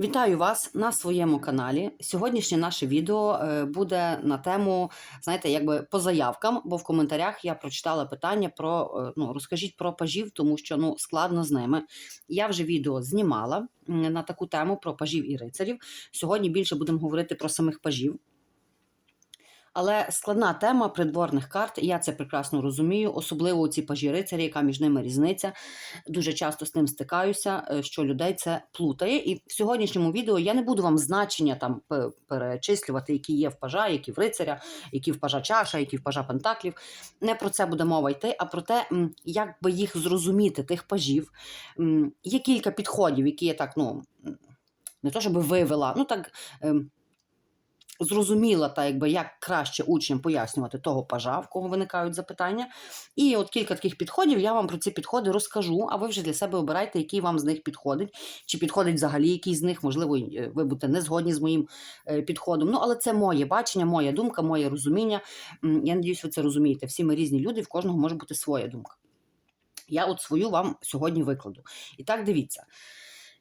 Вітаю вас на своєму каналі. Сьогоднішнє наше відео е, буде на тему, знаєте, якби по заявкам, бо в коментарях я прочитала питання про е, ну, розкажіть про пажів, тому що ну складно з ними. Я вже відео знімала на таку тему про пажів і рицарів. Сьогодні більше будемо говорити про самих пажів. Але складна тема придворних карт, я це прекрасно розумію, особливо ці пажі рицарі, яка між ними різниця. Дуже часто з ним стикаюся, е, що людей це плутає. І в сьогоднішньому відео я не буду вам значення там перечислювати, які є в пажа, які в рицаря, які в пажа чаша, які в пажа пентаклів. Не про це буде мова йти, а про те, як би їх зрозуміти, тих пажів. Є кілька підходів, які я так, ну. Не то, щоб вивела, ну так ем, зрозуміла, та, якби, як краще учням пояснювати того пажа, в кого виникають запитання. І от кілька таких підходів, я вам про ці підходи розкажу, а ви вже для себе обирайте, який вам з них підходить, чи підходить взагалі якийсь з них, можливо, е, ви будете не згодні з моїм е, підходом. Ну, але це моє бачення, моя думка, моє розуміння. Я надіюсь, ви це розумієте. Всі ми різні люди, в кожного може бути своя думка. Я от свою вам сьогодні викладу. І так, дивіться: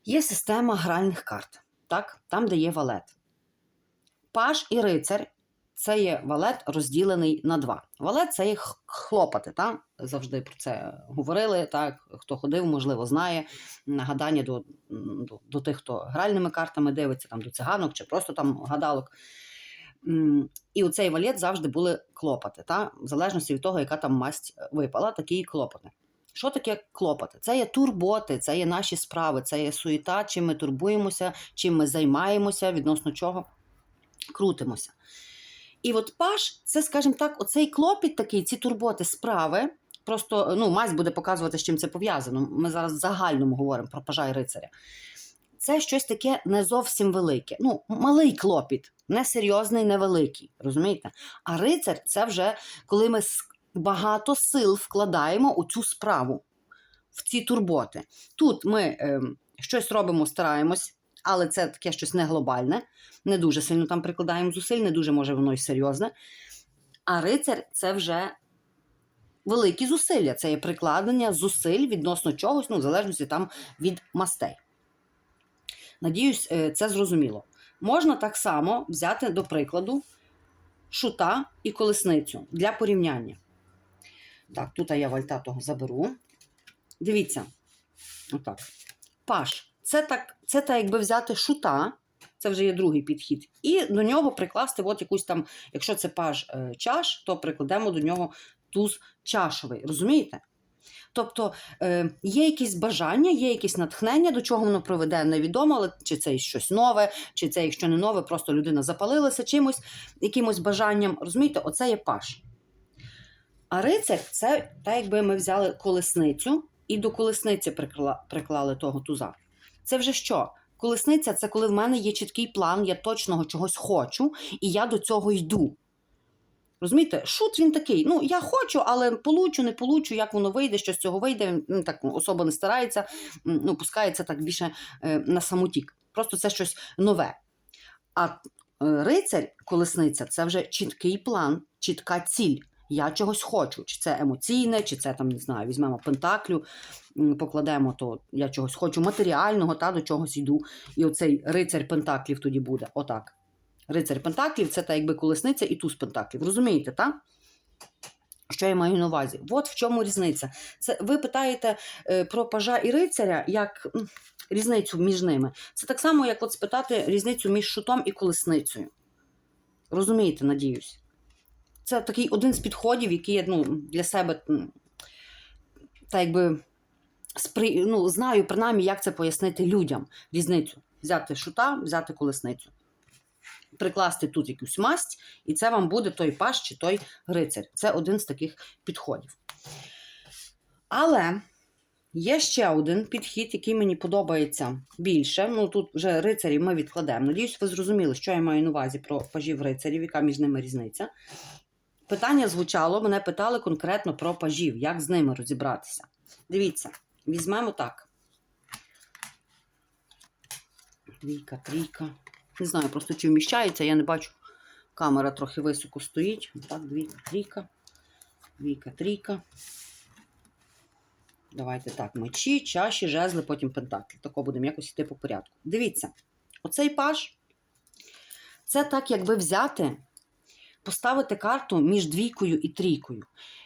є система гральних карт, так? там, де є валет. Паж і рицар це є валет розділений на два. Валет це є хлопати. Та? Завжди про це говорили. Так? Хто ходив, можливо, знає нагадання до, до, до тих, хто гральними картами дивиться, там, до циганок чи просто там гадалок. І у цей валет завжди були клопоти, та? в залежності від того, яка там масть випала, такі клопоти. Що таке клопоти? Це є турботи, це є наші справи, це є суєта, чим ми турбуємося, чим ми займаємося, відносно чого крутимося. І от паш, це, скажімо так, оцей клопіт такий, ці турботи, справи. Просто ну, мазь буде показувати, з чим це пов'язано. Ми зараз в загальному говоримо про пажа і рицаря. Це щось таке не зовсім велике. Ну, малий клопіт, не серйозний, невеликий. Розумієте? А рицар це вже коли ми багато сил вкладаємо у цю справу, в ці турботи. Тут ми ем, щось робимо, стараємось, але це таке щось не глобальне не дуже сильно там прикладаємо зусиль, не дуже може воно й серйозне. А рицар це вже великі зусилля, це є прикладення зусиль відносно чогось, ну, в залежності там від мастей. Надіюсь, е, це зрозуміло. Можна так само взяти до прикладу шута і колесницю для порівняння. Так, тут я вальта того заберу. Дивіться, отак. Паш. Це так, це так, якби взяти шута, це вже є другий підхід, і до нього прикласти от якусь там, якщо це паж е, чаш, то прикладемо до нього туз чашовий. Розумієте? Тобто е, є якісь бажання, є якесь натхнення, до чого воно приведе, невідомо, але чи це щось нове, чи це, якщо не нове, просто людина запалилася чимось, якимось бажанням. Розумієте, оце є паш. А рицар це так, якби ми взяли колесницю і до колесниці прикла- приклали того туза. Це вже що? Колесниця це коли в мене є чіткий план, я точного чогось хочу, і я до цього йду. Розумієте, шут він такий. Ну, я хочу, але получу, не получу, як воно вийде, що з цього вийде. Так особа не старається, ну, пускається так більше е, на самотік. Просто це щось нове. А е, рицарь, колесниця це вже чіткий план, чітка ціль. Я чогось хочу. Чи це емоційне, чи це там, не знаю, візьмемо пентаклю, покладемо, то я чогось хочу матеріального, та до чогось йду. І оцей рицарь пентаклів тоді буде. Отак. Рицарь пентаклів це та якби колесниця і туз пентаклів. Розумієте, так? Що я маю на увазі? От в чому різниця. Це ви питаєте е, про пажа і рицаря, як різницю між ними. Це так само, як от спитати різницю між шутом і колесницею. Розумієте, надіюсь. Це такий один з підходів, який я ну, для себе та якби спри... ну, знаю принаймні, як це пояснити людям. Різницю. Взяти шута, взяти колесницю. Прикласти тут якусь масть, і це вам буде той паш чи той рицар. Це один з таких підходів. Але є ще один підхід, який мені подобається більше. Ну тут вже рицарів ми відкладемо. Надіюсь, ви зрозуміли, що я маю на увазі про пажів рицарів, яка між ними різниця. Питання звучало, мене питали конкретно про пажів, як з ними розібратися. Дивіться, візьмемо так. Двійка, трійка. Не знаю, просто чи вміщається, я не бачу. Камера трохи високо стоїть. Так, двійка, трійка. Двійка, трійка. Давайте так, мечі, чаші, жезли, потім пентаклі. Тако будемо якось йти по порядку. Дивіться, Оцей паш це так, якби взяти, поставити карту між двійкою і трійкою.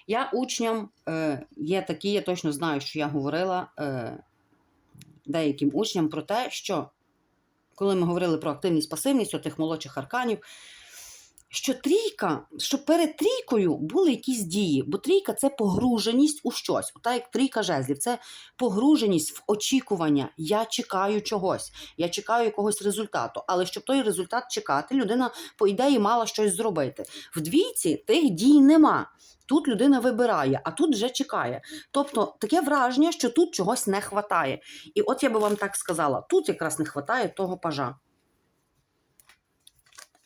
Я учням е, є такі, я точно знаю, що я говорила е, деяким учням про те, що коли ми говорили про активність пасивність отих молодших арканів, що трійка, що перед трійкою були якісь дії, бо трійка це погруженість у щось. Ота як трійка жезлів, це погруженість в очікування. Я чекаю чогось, я чекаю якогось результату. Але щоб той результат чекати, людина, по ідеї, мала щось зробити. В двійці тих дій нема. Тут людина вибирає, а тут вже чекає. Тобто таке враження, що тут чогось не вистачає. І от я би вам так сказала: тут якраз не вистачає того пажа.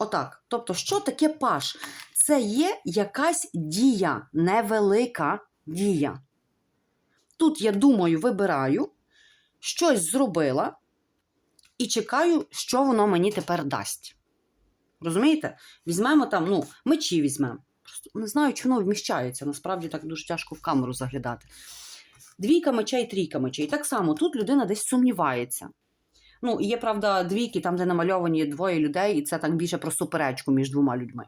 Отак. Тобто, що таке паш? Це є якась дія, невелика дія. Тут я думаю, вибираю, щось зробила і чекаю, що воно мені тепер дасть. Розумієте? Візьмемо там, ну, мечі візьмемо. Просто не знаю, чи воно вміщається. Насправді так дуже тяжко в камеру заглядати. Двійка мечей, трійка мечей. Так само тут людина десь сумнівається. Ну, є, правда, двійки, там, де намальовані двоє людей, і це так більше про суперечку між двома людьми.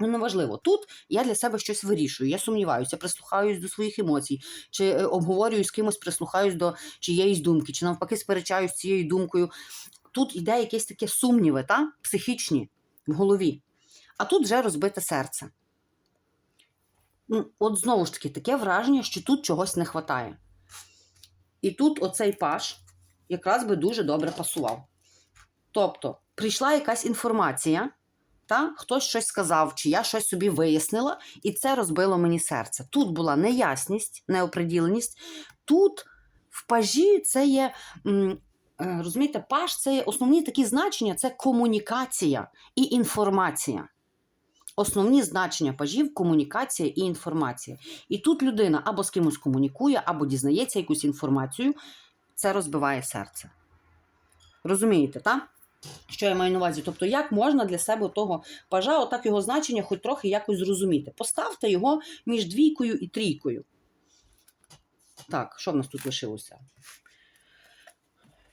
Ну, неважливо. Тут я для себе щось вирішую. Я сумніваюся, прислухаюсь до своїх емоцій, чи е, обговорюю з кимось, прислухаюсь до чиєїсь думки, чи навпаки сперечаюсь з цією думкою. Тут іде якесь таке сумніви, та? психічні в голові. А тут вже розбите серце. Ну, От знову ж таки, таке враження, що тут чогось не вистачає. І тут оцей паш якраз би дуже добре пасував. Тобто, прийшла якась інформація, та хтось щось сказав, чи я щось собі вияснила, і це розбило мені серце. Тут була неясність, неоприділеність. Тут в пажі це є. е, Розумієте, паж це є основні такі значення це комунікація і інформація. Основні значення пажів комунікація і інформація. І тут людина або з кимось комунікує, або дізнається якусь інформацію, це розбиває серце. Розумієте, так? Що я маю на увазі? Тобто, як можна для себе того пажа, отак його значення, хоч трохи якось зрозуміти? Поставте його між двійкою і трійкою. Так, що в нас тут лишилося?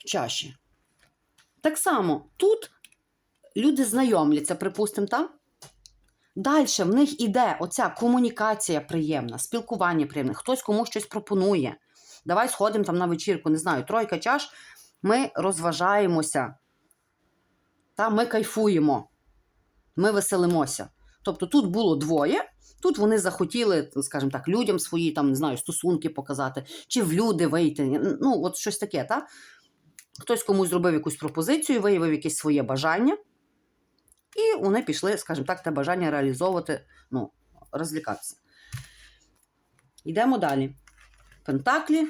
Чаші. Так само, тут люди знайомляться, припустимо, так? Далі в них іде оця комунікація приємна, спілкування приємне, хтось комусь щось пропонує. Давай сходимо там на вечірку, не знаю, тройка чаш, ми розважаємося, та ми кайфуємо, ми веселимося. Тобто тут було двоє, тут вони захотіли, скажімо так, людям свої там, не знаю, стосунки показати, чи в люди вийти. Ну, от щось таке, так? Хтось комусь зробив якусь пропозицію, виявив якесь своє бажання, і вони пішли, скажімо так, те бажання реалізовувати, ну, розлікатися. Йдемо далі. Пентаклі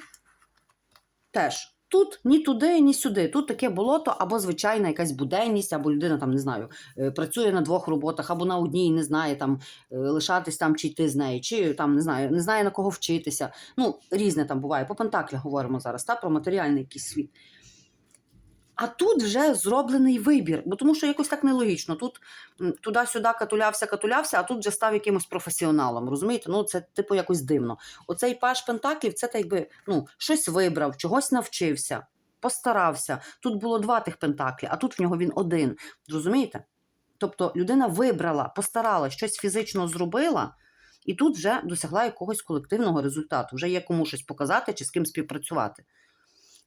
теж. Тут ні туди, ні сюди. Тут таке болото, або звичайна якась буденність, або людина там, не знаю, е, працює на двох роботах, або на одній, не знає там е, лишатись там чи йти з нею, чи там не знаю, не знає на кого вчитися. Ну, різне там буває. По Пентаклях говоримо зараз, та, про матеріальний якийсь світ. А тут вже зроблений вибір, бо тому що якось так нелогічно. Тут туди-сюди катулявся, катулявся, а тут вже став якимось професіоналом. Розумієте? Ну це типу якось дивно. Оцей паш Пентаклів, це так якби ну, щось вибрав, чогось навчився, постарався. Тут було два тих пентаклі, а тут в нього він один. Розумієте? Тобто людина вибрала, постаралась, щось фізично зробила, і тут вже досягла якогось колективного результату. Вже є кому щось показати чи з ким співпрацювати.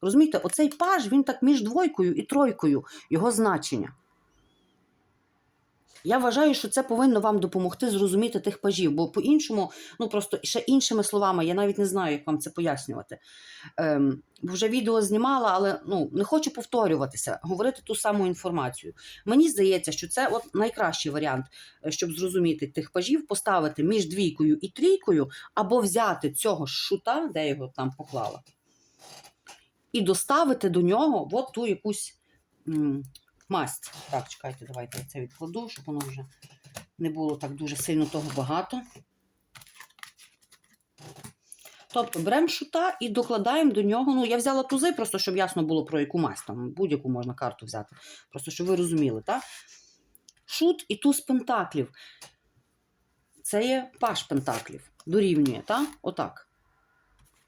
Розумієте, оцей паж, він так між двойкою і тройкою, його значення. Я вважаю, що це повинно вам допомогти зрозуміти тих пажів, бо по-іншому, ну просто ще іншими словами, я навіть не знаю, як вам це пояснювати. Ем, вже відео знімала, але ну, не хочу повторюватися, говорити ту саму інформацію. Мені здається, що це от найкращий варіант, е, щоб зрозуміти тих пажів, поставити між двійкою і трійкою, або взяти цього шута, де його там поклала і доставити до нього от ту якусь масть. Так, чекайте, давайте я це відкладу, щоб воно вже не було так дуже сильно того багато. Тобто беремо шута і докладаємо до нього. Ну, я взяла тузи, просто щоб ясно було про яку масть. Там будь-яку можна карту взяти. Просто щоб ви розуміли, так? Шут і туз пентаклів. Це є паш пентаклів. Дорівнює, так? Отак.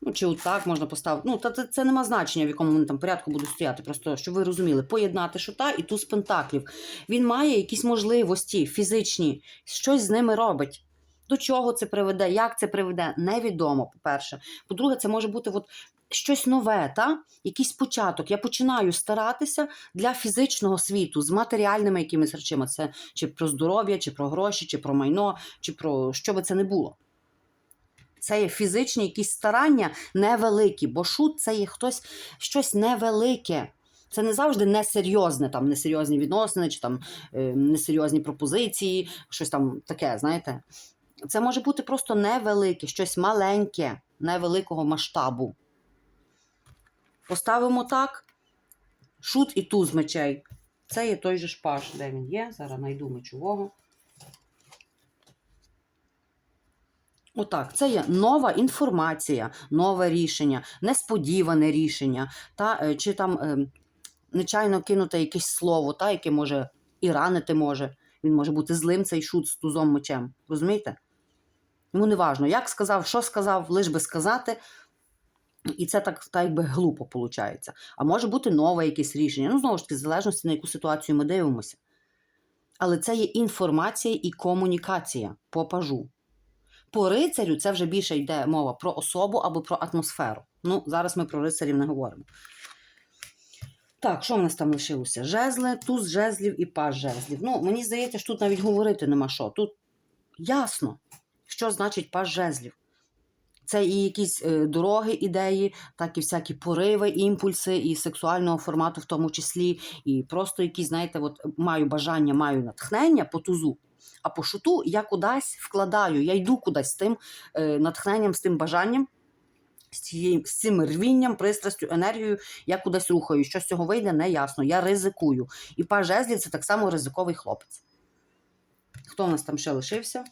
Ну, чи отак можна поставити. Ну, та це, це нема значення, в якому вони там порядку будуть стояти. Просто щоб ви розуміли, поєднати шута і туз пентаклів. Він має якісь можливості фізичні, щось з ними робить. До чого це приведе, як це приведе, невідомо, по-перше. По-друге, це може бути от щось нове, та? якийсь початок. Я починаю старатися для фізичного світу з матеріальними якимись речами. Це чи про здоров'я, чи про гроші, чи про майно, чи про що би це не було. Це є фізичні якісь старання невеликі, бо шут це є хтось щось невелике. Це не завжди несерйозне, там несерйозні відносини, чи там е, несерйозні пропозиції, щось там таке, знаєте. Це може бути просто невелике, щось маленьке, невеликого масштабу. Поставимо так: шут і туз мечей. Це є той же шпаж. Де він є? Зараз знайду мечового. Отак, це є нова інформація, нове рішення, несподіване рішення, та, е, чи там е, нечайно кинуте якесь слово, та, яке може і ранити може. Він може бути злим, цей шут з тузом мечем. Розумієте? Йому не важно, як сказав, що сказав, лиш би сказати. І це так, так якби глупо виходить. А може бути нове якесь рішення. Ну, знову ж таки, в залежності, на яку ситуацію ми дивимося. Але це є інформація і комунікація по пажу. По рицарю це вже більше йде мова про особу або про атмосферу. Ну, зараз ми про рицарів не говоримо. Так, що в нас там лишилося? Жезли, туз жезлів і паж жезлів. Ну, мені здається, що тут навіть говорити нема що. Тут ясно, що значить паж жезлів. Це і якісь е, дороги, ідеї, так і всякі пориви, імпульси, і сексуального формату, в тому числі, і просто якісь, знаєте, от маю бажання, маю натхнення по тузу. А по шуту я кудись вкладаю, я йду кудись з тим е, натхненням, з тим бажанням, з, цією, з цим рвінням, пристрастю, енергією, я кудись рухаю. Що з цього вийде, не ясно. Я ризикую. І паж це так само ризиковий хлопець. Хто в нас там ще лишився?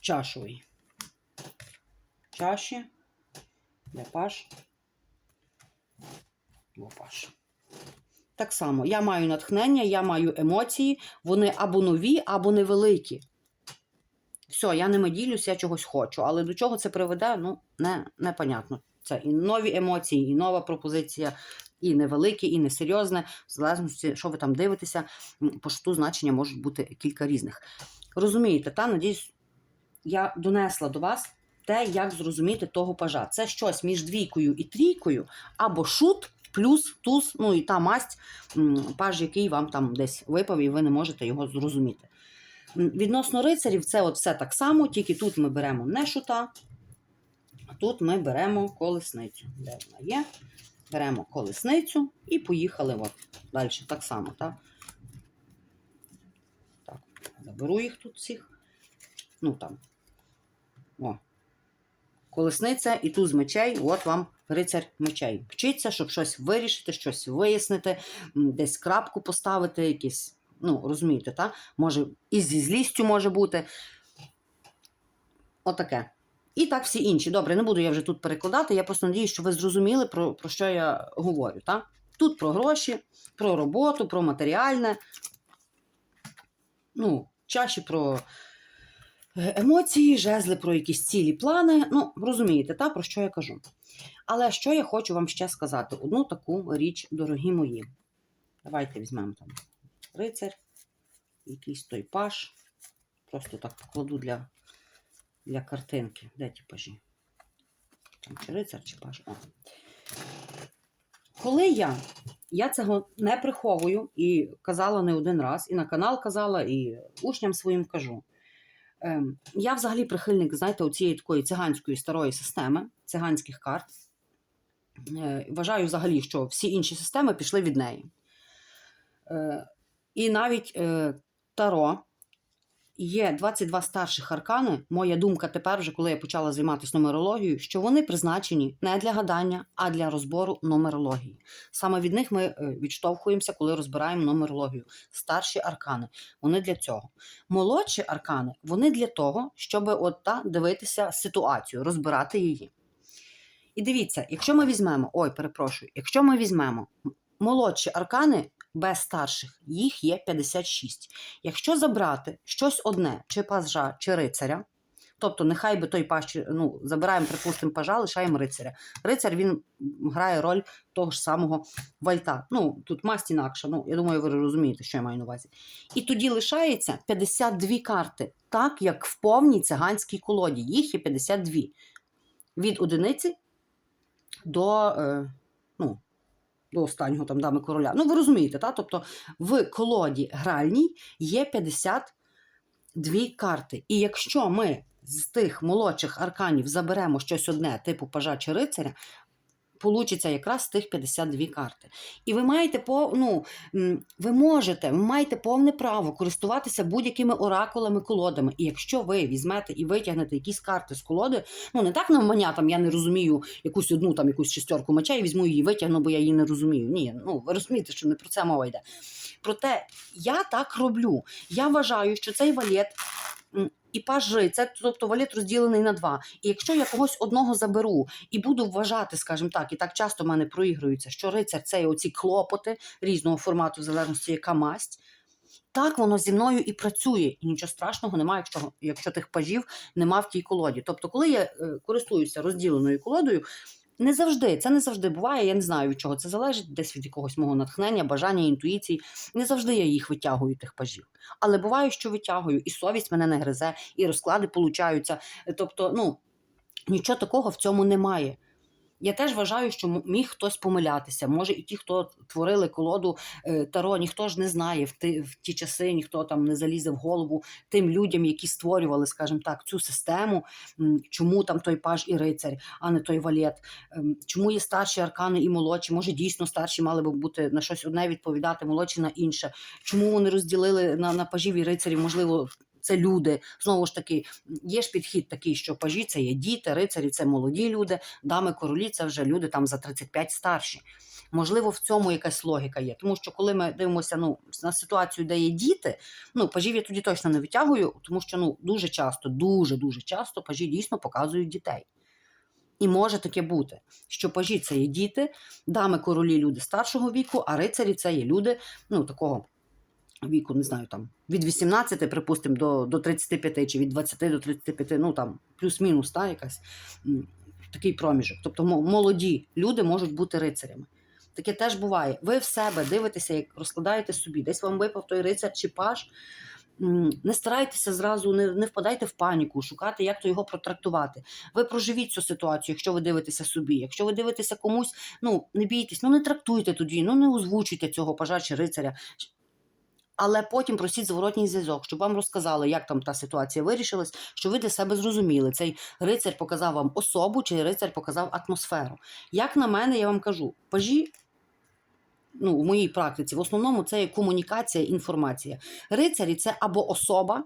Чашовий. Чаші. Де паж? О, паж. Так само, я маю натхнення, я маю емоції, вони або нові, або невеликі. Все, я ними ділюсь, я чогось хочу. Але до чого це приведе, ну, не, непонятно. Це і нові емоції, і нова пропозиція, і невеликі, і несерйозне. В залежності, що ви там дивитеся, по шту значення можуть бути кілька різних. Розумієте, та надіюсь, я донесла до вас те, як зрозуміти того пажа. Це щось між двійкою і трійкою, або шут плюс туз, ну і та масть, паж, який вам там десь випав, і ви не можете його зрозуміти. Відносно рицарів, це от все так само, тільки тут ми беремо не шута, а тут ми беремо колесницю. Де вона є? Беремо колесницю і поїхали от далі. Так само, так? Так, заберу їх тут всіх. Ну там. О. Колесниця і туз мечей, от вам рицар мечей. Вчиться, щоб щось вирішити, щось вияснити, десь крапку поставити, якісь. Ну, розумієте, так? Може, і зі злістю може бути. Отаке. І так всі інші. Добре, не буду я вже тут перекладати. Я просто надію, що ви зрозуміли, про, про що я говорю. Так? Тут про гроші, про роботу, про матеріальне. Ну, чаще про е, емоції, жезли про якісь цілі плани. Ну, розумієте, та, про що я кажу. Але що я хочу вам ще сказати? Одну таку річ, дорогі мої. Давайте візьмемо там рицар, якийсь той паш. Просто так покладу для, для картинки. Де ті пажі? Там чи рицар, чи паш. О. Коли я, я цього не приховую і казала не один раз, і на канал казала, і учням своїм кажу. Ем, Я взагалі прихильник, знаєте, цієї такої циганської старої системи, циганських карт. Е, Вважаю взагалі, що всі інші системи пішли від неї. Е, І навіть е, Таро є 22 старших аркани. Моя думка тепер, вже коли я почала займатися нумерологією, що вони призначені не для гадання, а для розбору нумерології. Саме від них ми відштовхуємося, коли розбираємо нумерологію. Старші аркани вони для цього. Молодші аркани вони для того, щоб от та дивитися ситуацію, розбирати її. І дивіться, якщо ми візьмемо, ой, перепрошую, якщо ми візьмемо молодші аркани без старших, їх є 56. Якщо забрати щось одне, чи пажа, чи рицаря, Тобто, нехай би той паж, ну, забираємо, припустимо, пажа, лишаємо рицаря. Рицар він грає роль того ж самого вальта. Ну, тут масть інакша, ну, я думаю, ви розумієте, що я маю на увазі. І тоді лишається 52 карти, так як в повній циганській колоді. Їх є 52. Від одиниці до, е, ну, до останнього там дами короля. Ну, ви розумієте, так? Тобто в колоді гральній є 52 карти. І якщо ми з тих молодших арканів заберемо щось одне, типу пажа чи рицаря, получиться якраз тих 52 карти. І ви маєте ну, ви можете, ви маєте повне право користуватися будь-якими оракулами, колодами. І якщо ви візьмете і витягнете якісь карти з колоди, ну не так навмання, там я не розумію якусь одну там якусь шестерку мечей, візьму її, витягну, бо я її не розумію. Ні, ну ви розумієте, що не про це мова йде. Проте я так роблю. Я вважаю, що цей валет. І пажи, це тобто валет розділений на два. І якщо я когось одного заберу і буду вважати, скажімо так, і так часто в мене проігрується, що рицар це оці клопоти різного формату, в залежності, яка масть. Так воно зі мною і працює, і нічого страшного немає, якщо, якщо тих пажів нема в тій колоді. Тобто, коли я е, користуюся розділеною колодою, не завжди, це не завжди буває. Я не знаю від чого це залежить, десь від якогось мого натхнення, бажання, інтуїції. Не завжди я їх витягую, тих пажів. Але буває, що витягую, і совість мене не гризе, і розклади получаються. Тобто, ну нічого такого в цьому немає. Я теж вважаю, що міг хтось помилятися. Може, і ті, хто творили колоду е, Таро, ніхто ж не знає в ті, в ті часи, ніхто там не залізе в голову тим людям, які створювали, скажімо так, цю систему, чому там той паж і рицарь, а не той валет, Ем, чому є старші аркани і молодші. Може, дійсно старші мали би бути на щось одне відповідати, молодші на інше. Чому вони розділили на, на пажів і рицарів? Можливо, це люди. Знову ж таки, є ж підхід такий, що пажі це є діти, рицарі це молоді люди, дами королі це вже люди там за 35 старші. Можливо, в цьому якась логіка є. Тому що коли ми дивимося ну, на ситуацію, де є діти, ну пажів я тоді точно не витягую, тому що ну дуже часто, дуже дуже часто пажі дійсно показують дітей. І може таке бути, що пажі це є діти, дами королі люди старшого віку, а рицарі це є люди ну, такого віку, не знаю, там від 18, припустимо, до, до 35, чи від 20 до 35, ну там плюс-мінус, та, якась такий проміжок. Тобто молоді люди можуть бути рицарями. Таке теж буває. Ви в себе дивитеся, як розкладаєте собі, десь вам випав той рицар чи паш. Не старайтеся зразу, не, не впадайте в паніку, шукати, як то його протрактувати. Ви проживіть цю ситуацію, якщо ви дивитеся собі. Якщо ви дивитеся комусь, ну не бійтесь, ну не трактуйте тоді, ну не озвучуйте цього пажа чи рицаря. Але потім просіть зворотній зв'язок, щоб вам розказали, як там та ситуація вирішилась, що ви для себе зрозуміли. Цей рицар показав вам особу, чи рицар показав атмосферу. Як на мене, я вам кажу, пажі. Ну, в моїй практиці, в основному це є комунікація, інформація. Рицарі це або особа,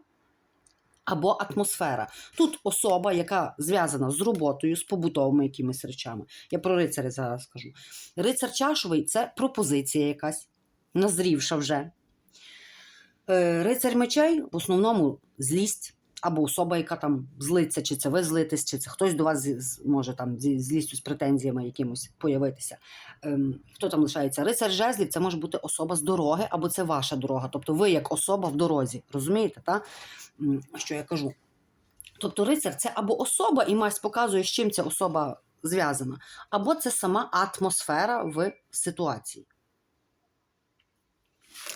або атмосфера. Тут особа, яка зв'язана з роботою, з побутовими якимись речами. Я про рицаря зараз скажу. Рицар чашовий це пропозиція якась, назрівша вже. Е, Рицарь мечей в основному злість. Або особа, яка там злиться, чи це ви злитесь, чи це хтось до вас може там зі злістю з претензіями якимось появитися. Ем, хто там лишається? Рицар жезлів це може бути особа з дороги, або це ваша дорога. Тобто ви як особа в дорозі. Розумієте, та? Що я кажу? Тобто рицар це або особа, і масть показує, з чим ця особа зв'язана, або це сама атмосфера в ситуації.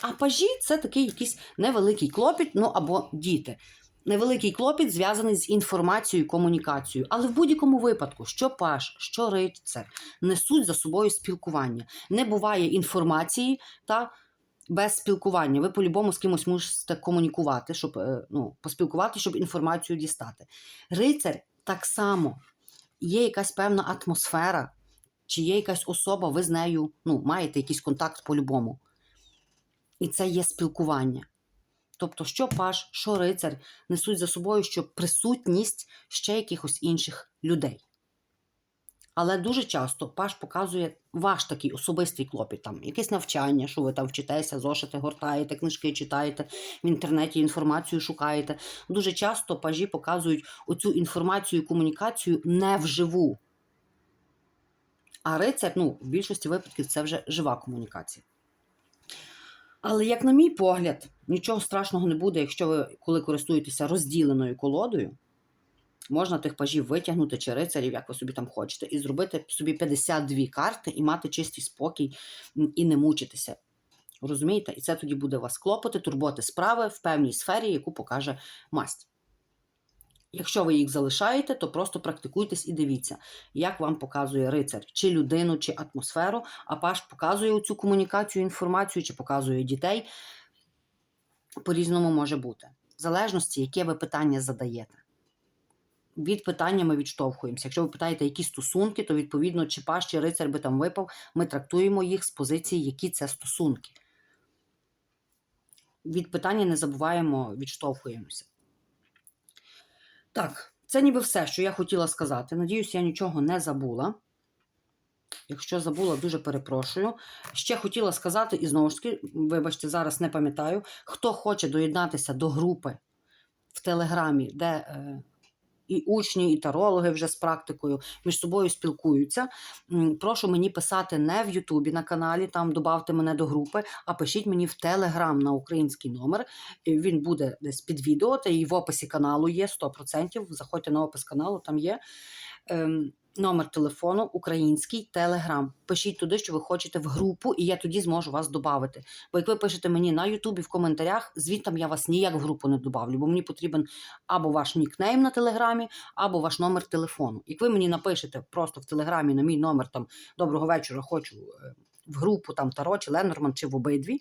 А пажі це такий якийсь невеликий клопіт, ну або діти. Невеликий клопіт зв'язаний з інформацією, комунікацією. Але в будь-якому випадку, що паж, що рицар, несуть за собою спілкування. Не буває інформації та без спілкування. Ви по-любому з кимось мусите комунікувати, щоб е, ну, поспілкувати, щоб інформацію дістати. Рицар так само є якась певна атмосфера, чи є якась особа, ви з нею ну, маєте якийсь контакт по-любому. І це є спілкування. Тобто, що паш, що рицар несуть за собою що присутність ще якихось інших людей. Але дуже часто паш показує ваш такий особистий клопіт, там якесь навчання, що ви там вчитеся, зошити, гортаєте, книжки читаєте, в інтернеті інформацію шукаєте. Дуже часто пажі показують оцю інформацію, і комунікацію не вживу. А рицар, ну, в більшості випадків це вже жива комунікація. Але, як на мій погляд, нічого страшного не буде, якщо ви, коли користуєтеся розділеною колодою, можна тих пажів витягнути чи рицарів, як ви собі там хочете, і зробити собі 52 карти і мати чистий спокій і не мучитися. Розумієте? І це тоді буде у вас клопоти, турботи, справи в певній сфері, яку покаже масть. Якщо ви їх залишаєте, то просто практикуйтесь і дивіться, як вам показує рицар, чи людину, чи атмосферу, а паш показує цю комунікацію, інформацію, чи показує дітей. По-різному може бути. В залежності, яке ви питання задаєте. Від питання ми відштовхуємося. Якщо ви питаєте, які стосунки, то відповідно, чи паш, чи рицар би там випав, ми трактуємо їх з позиції, які це стосунки. Від питання не забуваємо, відштовхуємося. Так, це ніби все, що я хотіла сказати. Надіюсь, я нічого не забула. Якщо забула, дуже перепрошую. Ще хотіла сказати, і знову ж таки, вибачте, зараз не пам'ятаю, хто хоче доєднатися до групи в Телеграмі, де е, і учні, і тарологи вже з практикою між собою спілкуються. Прошу мені писати не в Ютубі на каналі, там додавте мене до групи, а пишіть мені в Телеграм на український номер. Він буде десь під відео, та і в описі каналу є 100%. Заходьте на опис каналу, там є. Номер телефону український телеграм. Пишіть туди, що ви хочете в групу, і я тоді зможу вас додати. Бо як ви пишете мені на Ютубі в коментарях, звідти я вас ніяк в групу не добавлю, бо мені потрібен або ваш нікнейм на телеграмі, або ваш номер телефону. Як ви мені напишете просто в телеграмі на мій номер там доброго вечора, хочу е, в групу там Таро чи Ленорман, чи в обидві,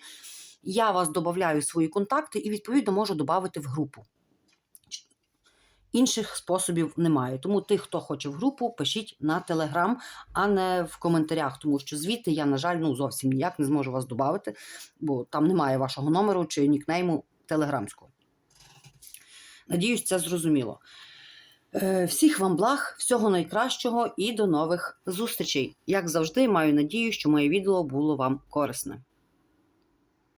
я вас додаю свої контакти і відповідно можу додати в групу. Інших способів немає. Тому тих, хто хоче в групу, пишіть на телеграм, а не в коментарях, тому що звідти я, на жаль, ну зовсім ніяк не зможу вас додати, бо там немає вашого номеру чи нікнейму телеграмського. Надіюсь, це зрозуміло. Е, Всіх вам благ, всього найкращого і до нових зустрічей. Як завжди, маю надію, що моє відео було вам корисне.